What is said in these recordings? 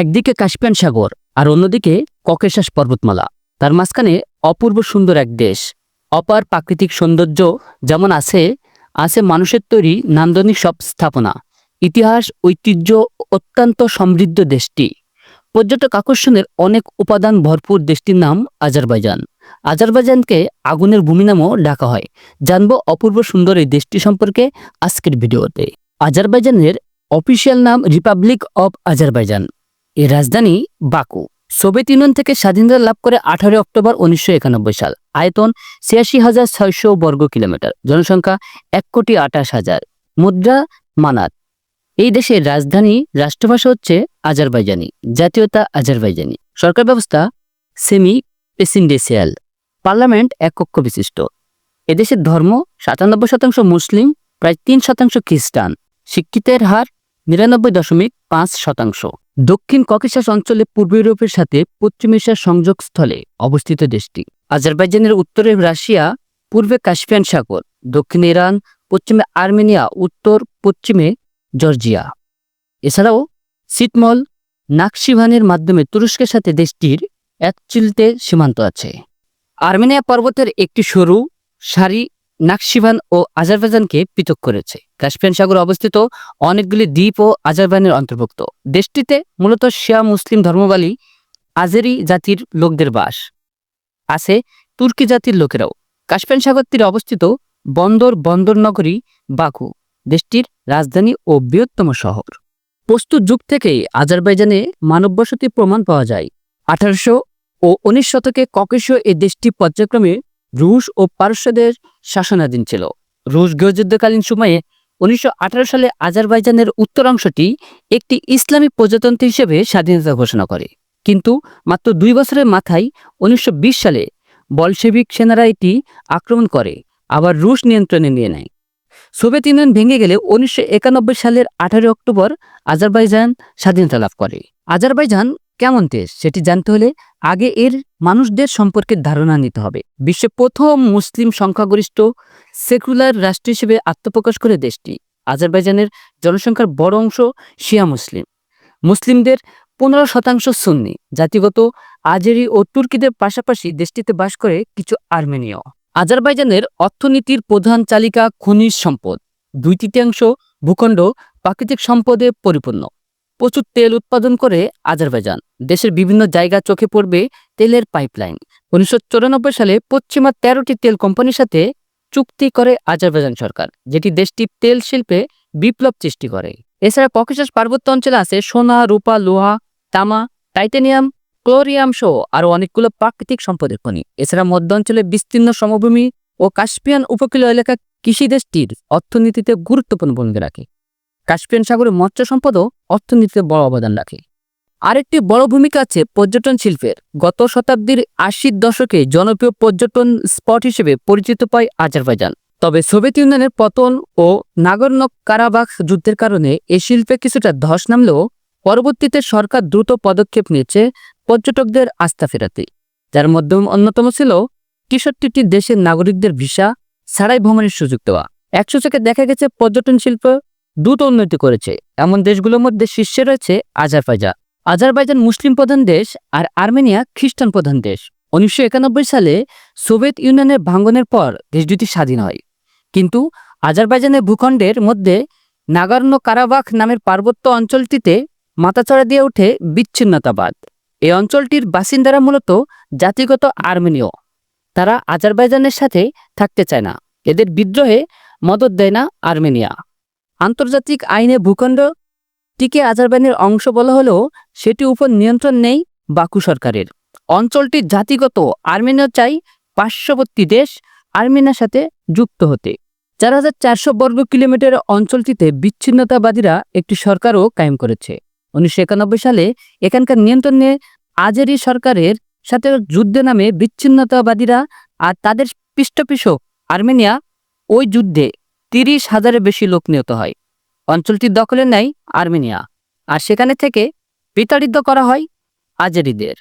একদিকে কাস্পিয়ান সাগর আর অন্যদিকে ককেশাস পর্বতমালা। তার মাঝখানে অপূর্ব সুন্দর এক দেশ। অপার প্রাকৃতিক সৌন্দর্য যেমন আছে আছে মানুষের তৈরি নান্দনিক সব স্থাপনা। ইতিহাস, ঐতিহ্য, অত্যন্ত সমৃদ্ধ দেশটি। পর্যটক আকর্ষণের অনেক উপাদান ভরপুর দেশটির নাম আজারবাইজান। আজারবাইজানকে আগুনের ভূমি নামও ডাকা হয়। জানব অপূর্ব সুন্দর এই দেশটি সম্পর্কে আজকের ভিডিওতে। আজারবাইজানের অফিসিয়াল নাম রিপাবলিক অব আজারবাইজান। এর রাজধানী বাকু। সোভিয়েত ইউনিয়ন থেকে স্বাধীনতা লাভ করে আঠারো অক্টোবর উনিশশো একানব্বই সাল। আয়তন ছিয়াশি হাজার ছয়শো বর্গ কিলোমিটার। জনসংখ্যা এক কোটি আঠাশ হাজার। মুদ্রা মানাত এই দেশের রাজধানী রাষ্ট্রভাষা হচ্ছে আজারবাইজানি, জাতীয়তা আজারবাইজানি। সরকার ব্যবস্থা সেমি প্রেসিডেন্সিয়াল। পার্লামেন্ট এক কক্ষ বিশিষ্ট। এদেশের ধর্ম সাতানব্বই শতাংশ মুসলিম, প্রায় তিন শতাংশ খ্রিস্টান। শিক্ষিতের হার নিরানব্বই দশমিক পাঁচ শতাংশ। দক্ষিণ ককেশাস অঞ্চলে পূর্ব ইউরোপের সাথে পশ্চিম এশিয়ার সংযোগস্থলে অবস্থিত দেশটি। আজারবাইজানের উত্তরে রাশিয়া, পূর্বে কাস্পিয়ান সাগর, দক্ষিণে ইরান, পশ্চিমে আর্মেনিয়া, উত্তর পশ্চিমে জর্জিয়া। এছাড়াও সিটমল, নাকশিভানের মাধ্যমে তুরস্কের সাথে দেশটির এক চিলতে সীমান্ত আছে। আর্মেনিয়া পর্বতের একটি সরু সারি নাকশিভান ও আজারবাইজানকে পৃথক করেছে। কাস্পিয়ান সাগর অবস্থিত অনেকগুলি দ্বীপ ও আজারবাইনের অন্তর্ভুক্ত। দেশটিতে মূলত শিয়া মুসলিম ধর্মবালী আজেরি জাতির লোকদের বাস। আছে তুর্কি জাতির লোকেরাও। কাস্পিয়ান সাগর তীরে অবস্থিত বন্দর বন্দর নগরী বাকু দেশটির রাজধানী ও বৃহত্তম শহর। প্রস্তুত যুগ থেকেই আজারবাইজানে মানব বসতির প্রমাণ পাওয়া যায়। আঠারোশো ও উনিশ শতকে ককেশীয় এই দেশটি পর্যায়ক্রমে রুশ ও পারস্যদের শাসনাধীন ছিল। রুশ গৃহযুদ্ধকালীন সময়ে উনিশশো সালে আজারবাইজানের উত্তরাংশটি একটি ইসলামী প্রজাতন্ত্র হিসেবে স্বাধীনতা ঘোষণা করে। কিন্তু মাত্র দুই বছরের মাথায় উনিশশো বিশ সালে বলশেবিক সেনারা এটি আক্রমণ করে, আবার রুশ নিয়ন্ত্রণে নিয়ে নেয়। সোভিয়েত ইউনিয়ন ভেঙে গেলে উনিশশো একানব্বই সালের আঠারো অক্টোবর আজারবাইজান স্বাধীনতা লাভ করে। আজারবাইজান কেমন দেশ সেটি জানতে হলে আগে এর মানুষদের সম্পর্কে ধারণা নিতে হবে। বিশ্বের প্রথম মুসলিম সংখ্যাগরিষ্ঠ সেকুলার রাষ্ট্র হিসেবে আত্মপ্রকাশ করে দেশটি। আজারবাইজানের জনসংখ্যার বড় অংশ শিয়া মুসলিম। মুসলিমদের পনেরো শতাংশ সুন্নি। জাতিগত আজেরি ও তুর্কিদের পাশাপাশি দেশটিতে বাস করে কিছু আর্মেনীয়। আজারবাইজানের অর্থনীতির প্রধান চালিকা খনিজ সম্পদ। দুই তৃতীয়াংশ ভূখণ্ড প্রাকৃতিক সম্পদে পরিপূর্ণ। প্রচুর তেল উৎপাদন করে আজারবাইজান। দেশের বিভিন্ন জায়গা চোখে পড়বে তেলের পাইপলাইন। উনিশশো চুরানব্বই সালে পশ্চিমা তেরোটি তেল কোম্পানির সাথে চুক্তি করে আজারবাইজান সরকার, যেটি দেশটির তেল শিল্পে বিপ্লব সৃষ্টি করে। এছাড়া ককেশাস পার্বত্য অঞ্চলে আছে সোনা, রূপা, লোহা, তামা, টাইটেনিয়াম, ক্লোরিয়াম সহ আরও অনেকগুলো প্রাকৃতিক সম্পদের খনি। এছাড়া মধ্য অঞ্চলে বিস্তীর্ণ সমভূমি ও কাস্পিয়ান উপকূলীয় এলাকা কৃষি দেশটির অর্থনীতিতে গুরুত্বপূর্ণ ভূমিকা রাখে। কাস্পিয়ান সাগরে মৎস্য সম্পদও অর্থনীতিতে বড় অবদান রাখে। আরেকটি বড় ভূমিকা আছে পর্যটন শিল্পের। গত শতাব্দীর আশির দশকে জনপ্রিয় পর্যটন স্পট হিসেবে পরিচিত পায় আজারবাইজান। তবে সোভিয়েত ইউনিয়নের পতন ও নাগর্ন কারাবাখ যুদ্ধের কারণে এ শিল্পে কিছুটা ধস নামলেও পরবর্তীতে সরকার দ্রুত পদক্ষেপ নিয়েছে পর্যটকদের আস্থা ফেরাতে। যার মধ্যে অন্যতম ছিল তেষট্টিটি দেশের নাগরিকদের ভিসা, ছাড়াই ভ্রমণের সুযোগ দেওয়া। একশো থেকে দেখা গেছে পর্যটন শিল্প দ্রুত উন্নতি করেছে। এমন দেশগুলোর মধ্যে শীর্ষে রয়েছে আজারবাইজান। আজারবাইজান মুসলিম প্রধান দেশ আর আর্মেনিয়া খ্রিস্টান প্রধান দেশ। উনিশশো একানব্বই সালে সোভিয়েত ইউনিয়নের ভাঙ্গনের পর দেশ দুটি স্বাধীন হয়। কিন্তু আজারবাইজানের ভূখণ্ডের মধ্যে নাগার্ন কারাবাখ নামের পার্বত্য অঞ্চলটিতে মাথাচড়া দিয়ে ওঠে বিচ্ছিন্নতাবাদ। এই অঞ্চলটির বাসিন্দারা মূলত জাতিগত আর্মেনীয়। তারা আজারবাইজানের সাথে থাকতে চায় না। এদের বিদ্রোহে মদত দেয় না আর্মেনিয়া। আন্তর্জাতিক আইনে ভূখণ্ড টিকে আজারবাইনের অংশ বলা হলেও সেটি উপর নিয়ন্ত্রণ নেই বাকু সরকারের। অঞ্চলটির জাতিগত, আর্মেনিয়া চাই পার্শ্ববর্তী দেশ আর্মেনিয়ার সাথে যুক্ত হতে। চার হাজার চারশো বর্গ কিলোমিটার অঞ্চলটিতে বিচ্ছিন্নতাবাদীরা একটি সরকারও কায়েম করেছে। উনিশশো একানব্বই সালে এখানকার নিয়ন্ত্রণে আজেরি সরকারের সাথে যুদ্ধে নামে বিচ্ছিন্নতাবাদীরা আর তাদের পৃষ্ঠপোষক আর্মেনিয়া ওই যুদ্ধে তিরিশ হাজারের বেশি লোক নিহত হয়। অঞ্চলটির দখলে নেয় আর্মেনিয়া, আর সেখানে থেকে বিতাড়িত করা হয় আজেরিদের।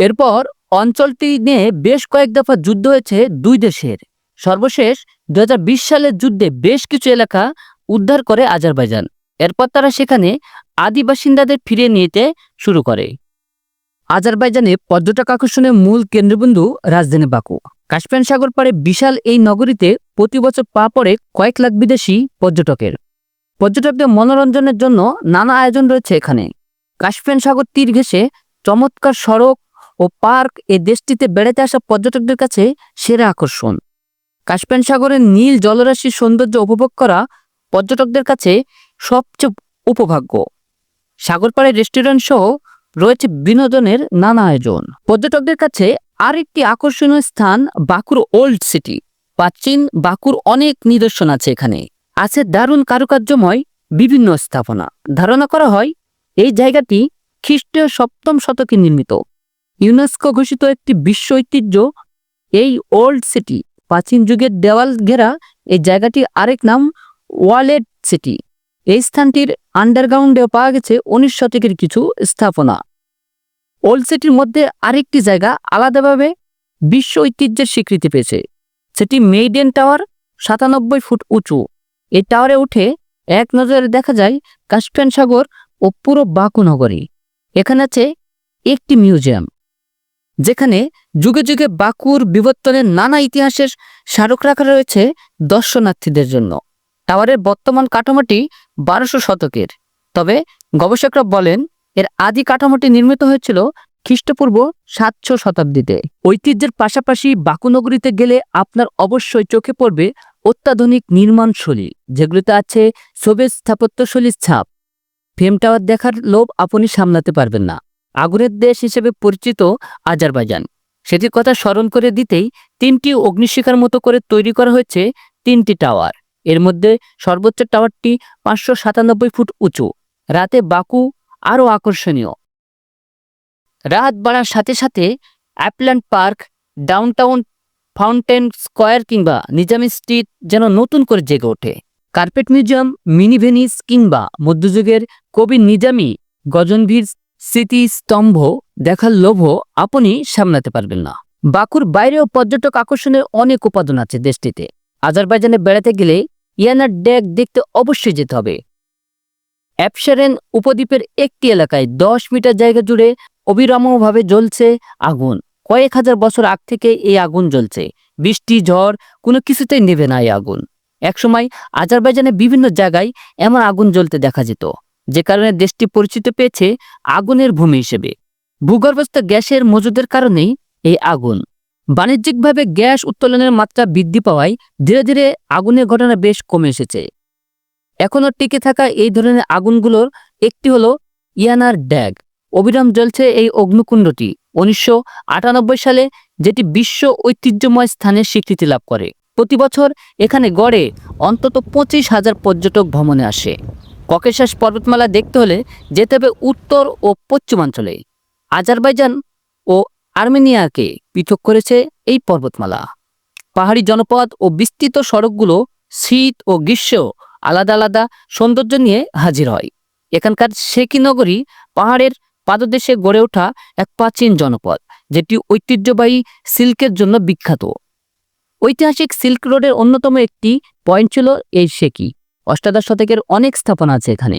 এরপর অঞ্চলটি নিয়ে বেশ কয়েক দফা যুদ্ধ হয়েছে দুই দেশের। সর্বশেষ দু হাজার বিশ সালের যুদ্ধে বেশ কিছু এলাকা উদ্ধার করে আজারবাইজান। এরপর তারা সেখানে আদি বাসিন্দাদের ফিরিয়ে নিতে শুরু করে। আজারবাইজানে পর্যটক আকর্ষণের মূল কেন্দ্রবিন্দু রাজধানী বাকু। কাশ্মীর সাগর পাড়ে বিশাল এই নগরীতে প্রতি বছর পা পড়ে কয়েক লাখ বিদেশি পর্যটকের। পর্যটকদের মনোরঞ্জনের জন্য নানা আয়োজন রয়েছে এখানে। কাশ্মীর সাগর তীর ঘেঁষে চমৎকার সড়ক ও পার্ক এ দেশটিতে বেড়াতে আসা পর্যটকদের কাছে সেরা আকর্ষণ। কাশ্মীর সাগরের নীল জলরাশির সৌন্দর্য উপভোগ করা পর্যটকদের কাছে সবচেয়ে উপভাগ্য। সাগরপাড়ে রেস্টুরেন্ট সহ রয়েছে বিনোদনের নানা আয়োজন। পর্যটকদের কাছে আরেকটি আকর্ষণীয় স্থান বাঁকুর ওল্ড সিটি। প্রাচীন বাঁকুর অনেক নিদর্শন আছে এখানে। আছে দারুণ কারুকার্যময় বিভিন্ন স্থাপনা। ধারণা করা হয়, এই জায়গাটি খ্রিস্টীয় সপ্তম শতকে নির্মিত। ইউনেস্কো ঘোষিত একটি বিশ্ব ঐতিহ্য, এই ওল্ড সিটি। প্রাচীন যুগের দেওয়াল ঘেরা এই জায়গাটি আরেক নাম ওয়ালেট সিটি। এই স্থানটির আন্ডারগ্রাউন্ডে পাওয়া গেছে উনিশ শতকের কিছু স্থাপনা। ওল্ড সিটির মধ্যে আরেকটি জায়গা আলাদাভাবে বিশ্ব ঐতিহ্যের স্বীকৃতি পেয়েছে। সেটি মেইডেন টাওয়ার সাতানব্বই ফুট উঁচু। এই টাওয়ারে উঠে এক নজরে দেখা যায় কাশ্মীর সাগর ও পুরো বাকু নগরী। এখানে আছে একটি মিউজিয়াম, যেখানে যুগে যুগে বাকুর বিবর্তনের নানা ইতিহাসের স্মারক রাখা রয়েছে দর্শনার্থীদের জন্য। টাওয়ারের বর্তমান কাঠামোটি বারোশো শতকের, তবে গবেষকরা বলেন এর আদি কাঠামোটি নির্মিত হয়েছিল খ্রিস্টপূর্ব সাতশো শতাব্দীতে। ঐতিহ্যের পাশাপাশি বাকুনগরীতে গেলে আপনার অবশ্যই চোখে পড়বে অত্যাধুনিক নির্মাণশৈলী, যেগুলিতে আছে সোভিয়েত স্থাপত্যশৈলীর ছাপ। ফেম টাওয়ার দেখার লোভ আপনি সামলাতে পারবেন না। আগুনের দেশ হিসেবে পরিচিত আজারবাইজান। সেটির কথা স্মরণ করে দিতেই তিনটি অগ্নিশিখার মতো করে তৈরি করা হয়েছে তিনটি টাওয়ার। এর মধ্যে সর্বোচ্চ টাওয়ারটি পাঁচশো সাতানব্বই ফুট উঁচু। রাতে বাকু আরও আকর্ষণীয়। রাত বাড়ার সাথে সাথে Upland Park, Downtown Fountain Square কিংবা নিজামি স্ট্রিট যেন নতুন করে জেগে ওঠে। কার্পেট মিউজিয়াম, মিনি ভেনিস কিংবা মধ্যযুগের কবি নিজামি গজনভীর স্মৃতিস্তম্ভ দেখার লোভ আপনি সামলাতে পারবেন না। বাকুর বাইরেও পর্যটক আকর্ষণের অনেক উপাদান আছে দেশটিতে। আজারবাইজানে বেড়াতে গেলে ইয়ানার ড্যাক দেখতে অবশ্যই যেতে হবে। অ্যাপসারেন উপদ্বীপের একটি এলাকায় দশ মিটার জায়গা জুড়ে অবিরামভাবে জ্বলছে আগুন। কয়েক হাজার বছর আগ থেকে এই আগুন জ্বলছে। বৃষ্টি, ঝড়, কোনো কিছুতেই নেবে না এই আগুন। একসময় আজারবাইজানে বিভিন্ন জায়গায় এমন আগুন জ্বলতে দেখা যেত, যে কারণে দেশটি পরিচিত পেয়েছে আগুনের ভূমি হিসেবে। ভূগর্ভস্থ গ্যাসের মজুদের কারণেই এই আগুন। বাণিজ্যিকভাবে গ্যাস উত্তোলনের মাত্রা বৃদ্ধি পাওয়ায় ধীরে ধীরে আগুনের ঘটনা বেশ কমে এসেছে। এখনও টিকে থাকা এই ধরনের আগুনগুলোর একটি হলো ইয়ানার ড্যাগ। অবিরাম জ্বলছে এই অগ্নিকুণ্ডটি। উনিশশো আটানব্বই সালে যেটি বিশ্ব ঐতিহ্যময় স্থানের স্বীকৃতি লাভ করে। প্রতি বছর এখানে গড়ে অন্তত পঁচিশ হাজার পর্যটক ভ্রমণে আসে। ককেশাস পর্বতমালা দেখতে হলে যেতে হবে উত্তর ও পশ্চিমাঞ্চলে। আজারবাইজান ও আর্মেনিয়াকে পৃথক করেছে এই পর্বতমালা। পাহাড়ি জনপদ ও বিস্তৃত সড়কগুলো শীত ও গ্রীষ্ম আলাদা আলাদা সৌন্দর্য নিয়ে হাজির হয়। এখানকার শেকি নগরী পাহাড়ের পাদদেশে গড়ে ওঠা এক প্রাচীন জনপদ, যেটি ঐতিহ্যবাহী সিল্কের জন্য বিখ্যাত। ঐতিহাসিক সিল্ক রোডের অন্যতম একটি পয়েন্ট ছিল এই শেকি অষ্টাদশ শতকের অনেক স্থাপনা আছে এখানে।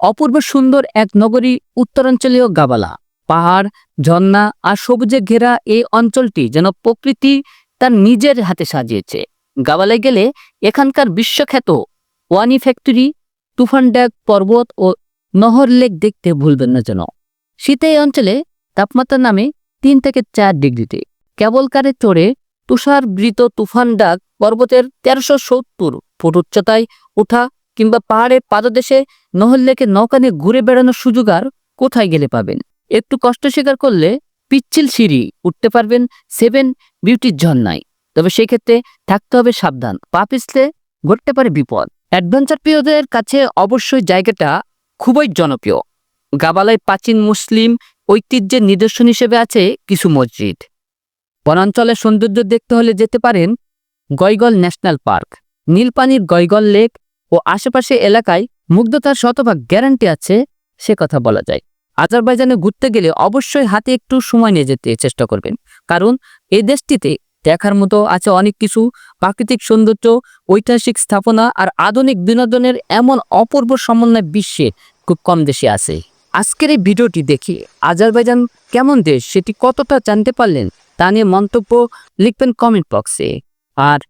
অপূর্ব সুন্দর এক নগরী উত্তরাঞ্চলীয় গাবালা। পাহাড়, ঝর্ণা আর সবুজে ঘেরা এই অঞ্চলটি যেন প্রকৃতি তার নিজের হাতে সাজিয়েছে। গাবালায় গেলে এখানকার বিশ্বখ্যাত ওয়ানি ফ্যাক্টরি, তুফান ড্যাগ পর্বত ও নহর লেক দেখতে ভুলবেন না যেন। শীতে এই অঞ্চলে তাপমাত্রা নামে তিন থেকে চার ডিগ্রিতে। কেবল কারে চড়ে তুষারবৃত তুফান ডাক পর্বতের তেরোশো সত্তর ফুট উচ্চতায় ওঠা কিংবা পাহাড়ের পাদদেশে নহর লেকে নৌকা নিয়ে ঘুরে বেড়ানোর সুযোগ আর কোথায় গেলে পাবেন? একটু কষ্ট স্বীকার করলে পিচ্ছিল সিঁড়ি উঠতে পারবেন সেভেন বিউটির ঝর্ণায়। তবে সেই ক্ষেত্রে থাকতে হবে সাবধান, পা পিছলে ঘটতে পারে বিপদ। অ্যাডভেঞ্চার প্রিয়দের কাছে অবশ্যই জায়গাটা খুবই জনপ্রিয়। গাবালায় প্রাচীন মুসলিম ঐতিহ্যের নিদর্শন হিসেবে আছে কিছু মসজিদ। বনাঞ্চলের সৌন্দর্য দেখতে হলে যেতে পারেন গয়গল ন্যাশনাল পার্ক। নীলপানির গয়গল লেক ও আশেপাশে এলাকায় মুগ্ধতার শতভাগ গ্যারান্টি আছে, সে কথা বলা যায়। আজারবাইজানে ঘুরতে গেলে অবশ্যই হাতে একটু সময় নিয়ে যেতে চেষ্টা করবেন, কারণ এই দেশটিতে দেখার মতো আছে অনেক কিছু, প্রাকৃতিক সৌন্দর্য, ঐতিহাসিক স্থাপনা আর আধুনিক বিনোদনের এমন অপূর্ব সমন্বয় বিশ্বে খুব কম দেশে আছে। আজকের এই ভিডিওটি দেখি আজারবাইজান কেমন দেশ, সেটি কতটা জানতে পারলেন, তা নিয়ে মন্তব্য লিখবেন কমেন্ট বক্সে আর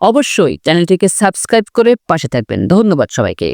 অবশ্যই চ্যানেলটিকে সাবস্ক্রাইব করে পাশে থাকবেন। ধন্যবাদ সবাইকে।